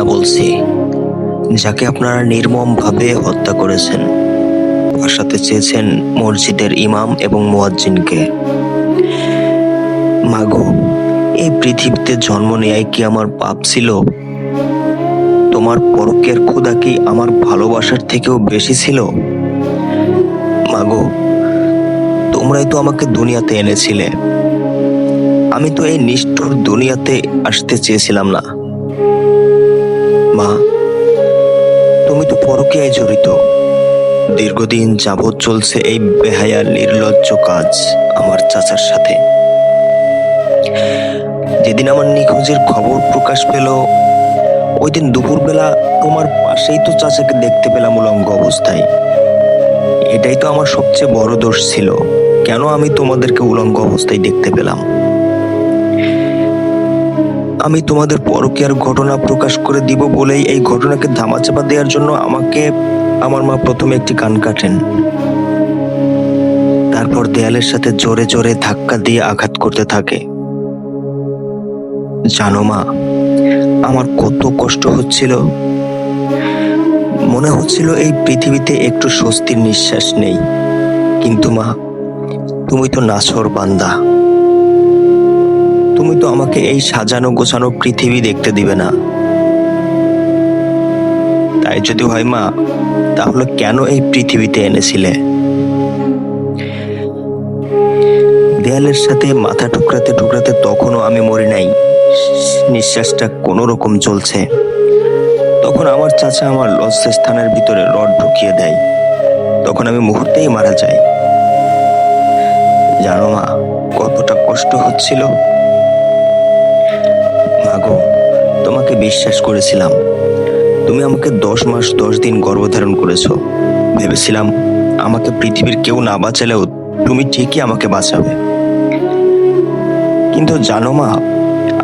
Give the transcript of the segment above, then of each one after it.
মিনা বলছি, যাকে আপনারা নির্মমভাবে হত্যা করেছেন। ফাঁসাতে চেয়েছেন মসজিদের ইমাম এবং মুয়াজ্জিনকে। মাগো, এই পৃথিবীতে জন্ম নেয়াই কি আমার পাপ ছিল? তোমার পরকের ক্ষুদা কি আমার ভালোবাসার থেকেও বেশি ছিল? মাগো, তোমরাই তো আমাকে দুনিয়াতে এনেছিলে। আমি তো এই নিষ্ঠুর দুনিয়াতে আসতে চেয়েছিলাম না। মা, তুমি তো পরকীয়ায় জড়িত। দীর্ঘদিন যাবৎ চলছে এই বেহায়া নির্লজ্জ কাজ আমার চাচার সাথে। যেদিন আমার নিখোঁজের খবর প্রকাশ পেল, ওই দিন দুপুরবেলা তোমার পাশেই তো চাচাকে দেখতে পেলাম উলঙ্গ অবস্থায়। এটাই তো আমার সবচেয়ে বড় দোষ ছিল, কেন আমি তোমাদেরকে উলঙ্গ অবস্থায় দেখতে পেলাম? আমি তোমাদের পরকীয়ার ঘটনা প্রকাশ করে দিব বলেই এই ঘটনাকে ধামাচাপা দেওয়ার জন্য আমাকে, আমার মা প্রথমে একটি কান কাটেন তারপর দেয়ালের সাথে জোরে জোরে ধাক্কা দিয়ে আঘাত করতে থাকে। জানো মা, আমার কত কষ্ট হচ্ছিল। মনে হচ্ছিল এই পৃথিবীতে একটু স্বস্তির নিঃশ্বাস নেই। কিন্তু মা, তুমি তো নাছর বান্দা। তুমি তো আমাকে এই সাজানো গোছানো পৃথিবী দেখতে দিবে না। তাই যদি হয় মা, তাহলে কেন এই পৃথিবীতে এনেছিলে? দেয়ালের সাথে মাথা টুকরাতে টুকরাতে তখনও আমি মরি নাই। নিঃশ্বাসটা কোনো রকম চলছে তখন আমার চাচা আমার লজ্জাস্থানের ভিতরে রড ঢুকিয়ে দেয়। তখন আমি মুহূর্তেই মারা যাই। জানো মা, কতটা কষ্ট হচ্ছিল। মাগো তোমাকে বিশ্বাস করেছিলাম। তুমি আমাকে দশ মাস দশ দিন গর্ভধারণ করেছ। ভেবেছিলাম আমাকে পৃথিবীর কেউ না বাঁচালেও তুমি ঠিকই আমাকে বাঁচাবে। কিন্তু জানো মা,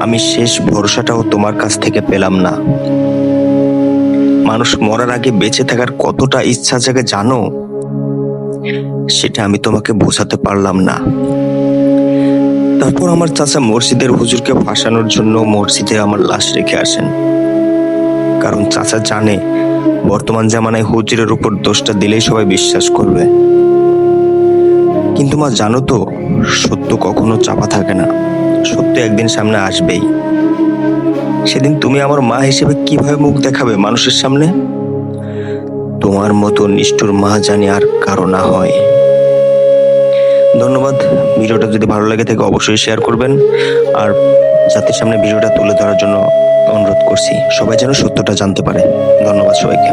আমি শেষ ভরসাটাও তোমার কাছ থেকে পেলাম না। মানুষ মরার আগে বেঁচে থাকার কতটা ইচ্ছা জাগে জানো, সেটা আমি তোমাকে বোঝাতে পারলাম না। তারপর আমার চাচা মসজিদের হুজুরকে ফাঁসানোর জন্য মসজিদে আমার লাশ রেখে আসেন। কারণ চাচা জানে, বর্তমান জামানায় হুজুরের উপর দোষটা দিলেই সবাই বিশ্বাস করবে। কিন্তু মা, জানো তো, সত্য কখনো চাপা থাকে না। সত্য একদিন সামনে আসবেই। সেদিন তুমি আমার মা হিসেবে কীভাবে মুখ দেখাবে মানুষের সামনে? তোমার মতো নিষ্ঠুর মা জানি আর কারও না হয়। ধন্যবাদ। ভিডিওটা যদি ভালো লাগে থাকে অবশ্যই শেয়ার করবেন। আর জাতির সামনে ভিডিওটা তুলে ধরার জন্য অনুরোধ করছি। সবাই যেন সত্যটা জানতে পারে। ধন্যবাদ সবাইকে।